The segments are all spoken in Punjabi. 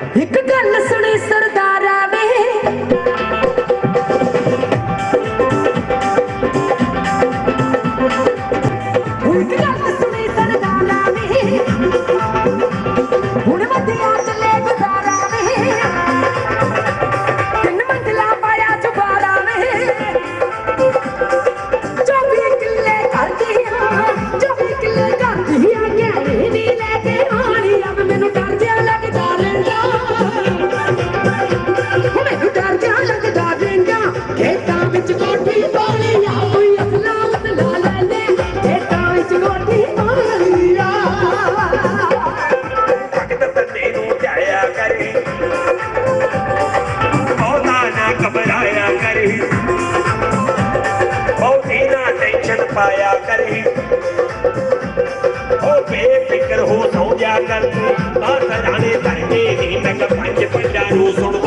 ਇੱਕ ਗੱਲ ਸੁਣੀ ਸਰਦਾਰਾ ਵੇ। ਨਾ ਪਾਇਆ ਕਰੇ। ਉਹ ਬੇਫਿਕਰ ਹੋ ਸੌ ਜਾ ਕਰ ਤੂੰ ਆ ਧਰਨੇ ਨਹੀਂ, ਮੈਂ ਪੰਜ ਪੰਜਾਂ ਨੂੰ ਸੁਣ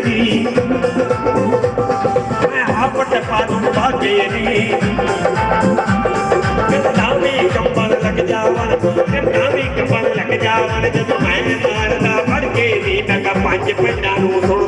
ਕਿਹੜਾ ਮੈਂ ਆਪਟ ਪਾਦੂ ਬਾਗੇ ਨੀ ਕਿੰਨਾ ਵੀ ਕੰਬਣ ਲੱਗ ਜਾਵਣ ਕਿੰਨਾ ਵੀ ਕੰਬਣ ਲੱਗ ਜਾਵਣ, ਜਦੋਂ ਮੈਂ ਮਾਰਦਾ ਫੜ ਕੇ ਨੀ, ਮੈਂ ਪੰਜ ਪਿੰਡਾਂ ਨੂੰ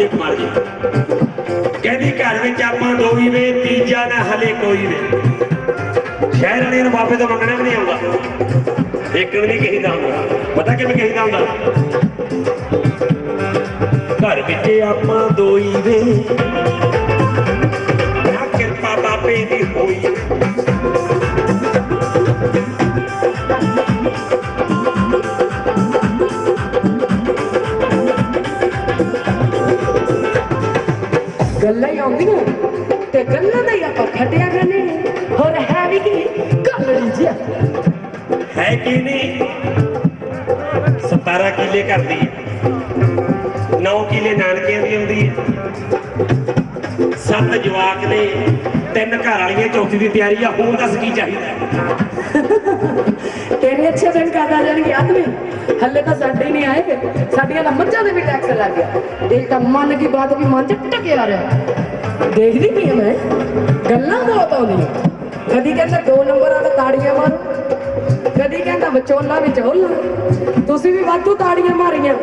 ਇੰਸਪੈਕਟਰ ਸਾਹਿਬ ਵਿਜੇ ਕਹਿੰਦੀ ਘਰ ਵਿੱਚ ਆਪਾਂ ਦੋ ਹੀ ਵੇ, ਤੀਜਾ ਨਾ ਹਲੇ ਕੋਈ ਵੇ। ਸ਼ਹਿਰ ਵਾਲੇ ਨੂੰ ਬਾਬੇ ਤੋਂ ਮੰਗਣਾ ਵੀ ਨਹੀਂ ਆਉਂਦਾ। ਇੱਕ ਵੀ ਨਹੀਂ ਕਹੀਦਾ ਹੁੰਦਾ। ਪਤਾ ਕਿਵੇਂ ਕਹੀਦਾ ਹੁੰਦਾ? ਘਰ ਵਿੱਚ ਆਪਾਂ ਦੋ ਹੀ ਵੇ। ਨਾ ਕਿਰਪਾ ਬਾਬੇ ਦੀ ਹੋਈ ਹੈ ਕਿ ਨਹੀਂ? 17 ਕਿੱਲੇ ਕਰਦੀ ਹੈ। 9 ਕਿੱਲੇ ਨਾਨਕਿਆਂ ਦੀ ਆਉਂਦੀ ਹੈ। ਸੱਤ ਜਵਾਕ ਨੇ, ਤਿੰਨ ਘਰ ਵਾਲੀਆਂ ਚੌਥੀ ਦੀ ਤਿਆਰੀ ਆ ਹੋਰ ਦੱਸ ਕੀ ਚਾਹੀਦਾ ਤੇਰੇ ਅੱਛੇ ਦਿਨ ਕਦ ਆ ਜਾਣਗੇ ਆਦਮੀ ਹੱਲੇ ਤਾਂ ਸਾਡੇ ਨਹੀਂ ਆਏ ਸਾਡੀਆਂ ਤਾਂ ਮੱਝਾਂ ਦੇ ਵੀ ਟੈਕਸ ਲੱਗ ਗਿਆ। ਇਹ ਤਾਂ ਮਨ ਕੀ ਬਾਤ ਵੀ ਮਨ ਚ ਟਕਿਆ ਰਿਹਾ। ਦੇਖਦੀ ਕੀ ਮੈਂ। ਗੱਲਾਂ ਬਹੁਤ ਆਉਂਦੀਆਂ। ਕਦੀ ਕਹਿੰਦਾ ਦੋ ਨੰਬਰ ਦਾ ਤਾੜੀਆਂ ਮਾਰੋ, ਕਦੀ ਕਹਿੰਦਾ ਵਿਚੋਲਾ ਵਿਚੋਲਾ ਤੁਸੀਂ ਵੀ ਵਾਧੂ ਤਾੜੀਆਂ ਮਾਰੀਆਂ।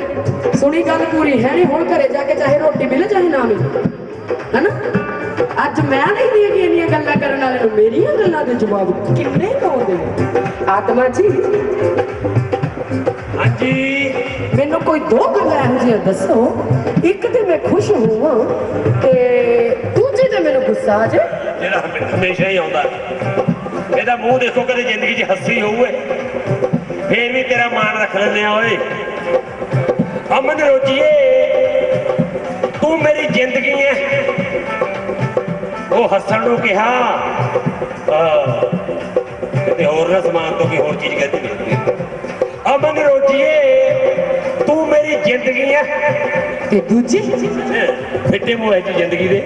ਸੁਣੀ ਗੱਲ ਪੂਰੀ, ਹੈ ਨਹੀਂ ਹੁਣ ਘਰੇ ਜਾ ਕੇ ਚਾਹੇ ਰੋਟੀ ਮਿਲੇ ਚਾਹੇ ਨਾ ਮਿਲੇ। ਹਨਾ? ਅੱਜ ਮੈਂ ਨਹੀਂ ਦੀਆਂ ਇੰਨੀਆਂ ਗੱਲਾਂ ਕਰਨ ਵਾਲੇ ਨੂੰ, ਮੇਰੀਆਂ ਗੱਲਾਂ ਦੇ ਜਵਾਬ ਕਿੰਨੇ ਪਾਉਂਦੇ ਆਤਮਾ ਜੀ ਹਾਂਜੀ। ਮੈਨੂੰ ਕੋਈ ਦੋ ਗੱਲਾਂ ਇਹੋ ਜਿਹੀਆਂ ਦੱਸੋ। ਇੱਕ ਤੇ ਮੈਂ ਖੁਸ਼ ਹੋਵਾਂ ਤੇ ਦੂਜੀ ਤੇ ਮੈਨੂੰ ਗੁੱਸਾ ਆ ਜਾਏ। ਜਿਹੜਾ ਹਮੇ- ਹਮੇਸ਼ਾ ਹੀ ਆਉਂਦਾ। ਇਹਦਾ ਮੂੰਹ ਦੇਖੋ ਕਦੇ ਜ਼ਿੰਦਗੀ 'ਚ ਹੱਸੀ ਹੋਊ ਏ ਫੇਰ ਵੀ ਤੇਰਾ ਮਾਣ ਰੱਖ ਲੈਂਦੇ ਆ ਓਏ। ਅਮਨ ਰੋਜੀਏ ਤੂੰ ਮੇਰੀ ਜ਼ਿੰਦਗੀ ਐ। ਉਹ ਹੱਸਣ ਨੂੰ ਕਿਹਾ ਹਾਂ ਕਿਤੇ ਹੋਰ ਨਾ ਸਮਾਨ ਤੋਂ ਕੀ ਹੋਰ ਚੀਜ਼ ਕਹਿੰਦੀ ਨਹੀਂ ਅਮਨ ਰੋਜੀਏ ਤੂੰ ਮੇਰੀ ਜ਼ਿੰਦਗੀ ਹੈ ਤੇ ਦੂਜੀ? ਫਿੱਟੇ ਮੂੰਹ ਹੈ ਜੀ ਜ਼ਿੰਦਗੀ ਦੇ।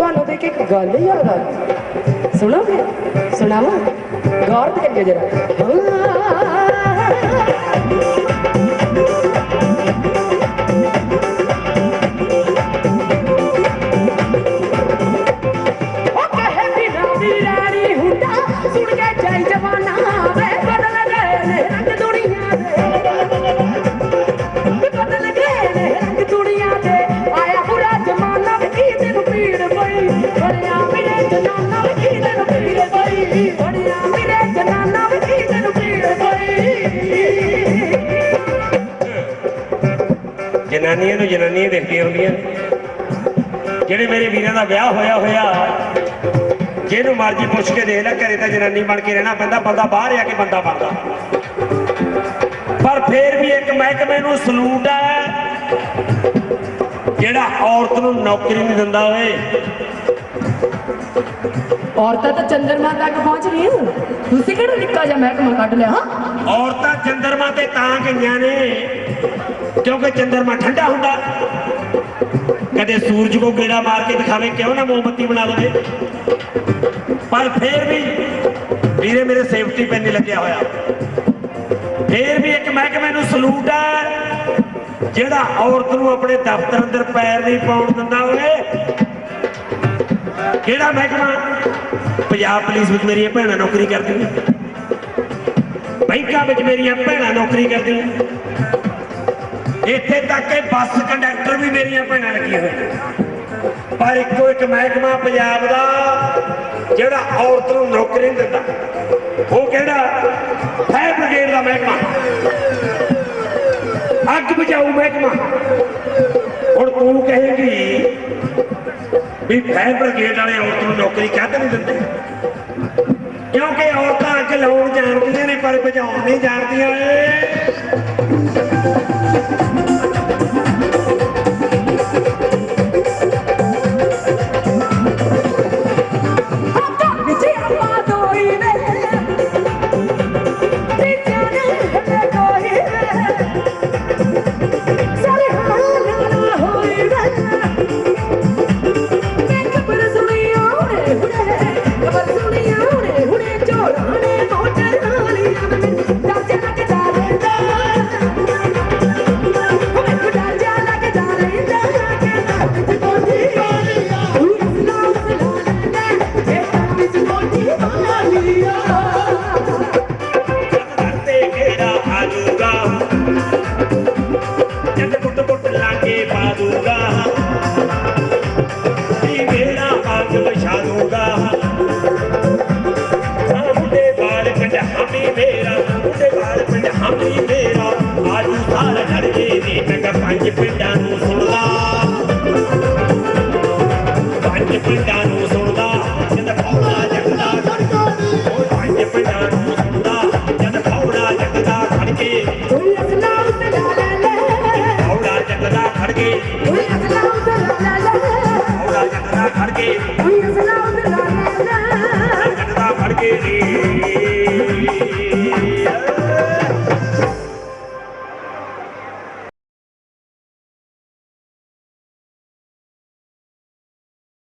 ਆ ਗੱਲ ਯਾਦ ਆ। ਗਈ ਸੁਣੋਗੇ ਸੁਣਾਵਾ ਗੌਰ ਤੇ ਕਰਿਓ ਜਰਾ ਜਨਾਨੀਆਂ ਨੂੰ ਜਨਾਨੀਆਂ ਦੇਖਦੀਆਂ ਹੁੰਦੀਆਂ। ਜਿਹੜੇ ਮੇਰੇ ਵੀਰਾਂ ਦਾ ਵਿਆਹ ਹੋਇਆ ਹੋਇਆ ਜਿਹਨੂੰ ਮਰਜ਼ੀ ਪੁੱਛ ਕੇ ਦੇਖ ਲੈ ਘਰੇ ਤਾਂ ਜਨਾਨੀ ਬਣ ਕੇ ਰਹਿਣਾ ਪੈਂਦਾ ਬੰਦਾ ਬਾਹਰ ਆ ਕੇ ਬੰਦਾ ਬਣਦਾ। ਪਰ ਫੇਰ ਵੀ ਇੱਕ ਮਹਿਕਮੇ ਨੂੰ ਸਲੂਟ ਹੈ ਜਿਹੜਾ ਔਰਤ ਨੂੰ ਨੌਕਰੀ ਨਹੀਂ ਦਿੰਦਾ ਓਏ। ਔਰਤਾਂ ਤਾਂ ਚੰਦਰਮਾ ਤੱਕ ਪਹੁੰਚ ਗਈਆਂ। ਤੁਸੀਂ ਕਿਹੜਾ ਨਿੱਕਾ ਜਿਹਾ ਮਹਿਕਮਾ ਕੱਢ ਲਿਆ ਹਾਂ? ਔਰਤਾਂ ਚੰਦਰਮਾ ਤੇ ਤਾਂ ਗਈਆਂ ਨੇ। ਕਿਉਂਕਿ ਚੰਦਰਮਾ ਠੰਡਾ ਹੁੰਦਾ। ਕਦੇ ਸੂਰਜ ਕੋ ਗੇੜਾ ਮਾਰ ਕੇ ਦਿਖਾਵੇ ਕਿਉਂ ਨਾ ਮੋਮਬੱਤੀ ਬਣਾ ਲਵੇ। ਪਰ ਫੇਰ ਵੀ ਵੀਰੇ ਮੇਰੇ ਸੇਫਟੀ ਪੈਨ ਨਹੀਂ ਲੱਗਿਆ ਹੋਇਆ। ਫੇਰ ਵੀ ਇੱਕ ਮਹਿਕਮੇ ਨੂੰ ਸਲੂਟ ਹੈ, ਜਿਹੜਾ ਔਰਤ ਨੂੰ ਆਪਣੇ ਦਫ਼ਤਰ ਅੰਦਰ ਪੈਰ ਨਹੀਂ ਪਾਉਣ ਦਿੰਦਾ ਓਏ ਕਿਹੜਾ ਮਹਿਕਮਾ? ਪੰਜਾਬ ਪੁਲਿਸ ਵਿੱਚ ਮੇਰੀਆਂ ਭੈਣਾਂ ਨੌਕਰੀ ਕਰਦੀਆਂ ਬੈਂਕਾਂ ਵਿੱਚ ਮੇਰੀਆਂ ਭੈਣਾਂ ਨੌਕਰੀ ਕਰਦੀਆਂ। ਇੱਥੇ ਤੱਕ ਕਿ ਬੱਸ ਕੰਡਕਟਰ ਵੀ ਮੇਰੀਆਂ ਭੈਣਾਂ ਲੱਗੀਆਂ ਹੋਈਆਂ ਪਰ ਇੱਕੋ ਇੱਕ ਮਹਿਕਮਾ ਪੰਜਾਬ ਦਾ, ਜਿਹੜਾ ਔਰਤ ਨੂੰ ਨੌਕਰੀ ਨਹੀਂ ਦਿੰਦਾ, ਉਹ ਕਿਹੜਾ? ਫਾਇਰ ਬ੍ਰਿਗੇਡ ਦਾ ਮਹਿਕਮਾ। ਅੱਗ ਬੁਝਾਊ ਮਹਿਕਮਾ। ਹੁਣ ਤੂੰ ਕਹੇਗੀ ਵੀ ਫਾਇਰ ਬ੍ਰਿਗੇਡ ਵਾਲੇ ਔਰਤ ਨੂੰ ਨੌਕਰੀ ਕਾਹਤੇ ਨਹੀਂ ਦਿੰਦੇ? ਕਿਉਂਕਿ ਔਰਤਾਂ ਅੱਗ ਲਾਉਣ ਜਾਣਦੀਆਂ ਨੇ, ਪਰ ਬੁਝਾਉਣ ਨਹੀਂ ਜਾਣਦੀਆਂ। Música ਪੰਜ ਪਿੰਡਾਂ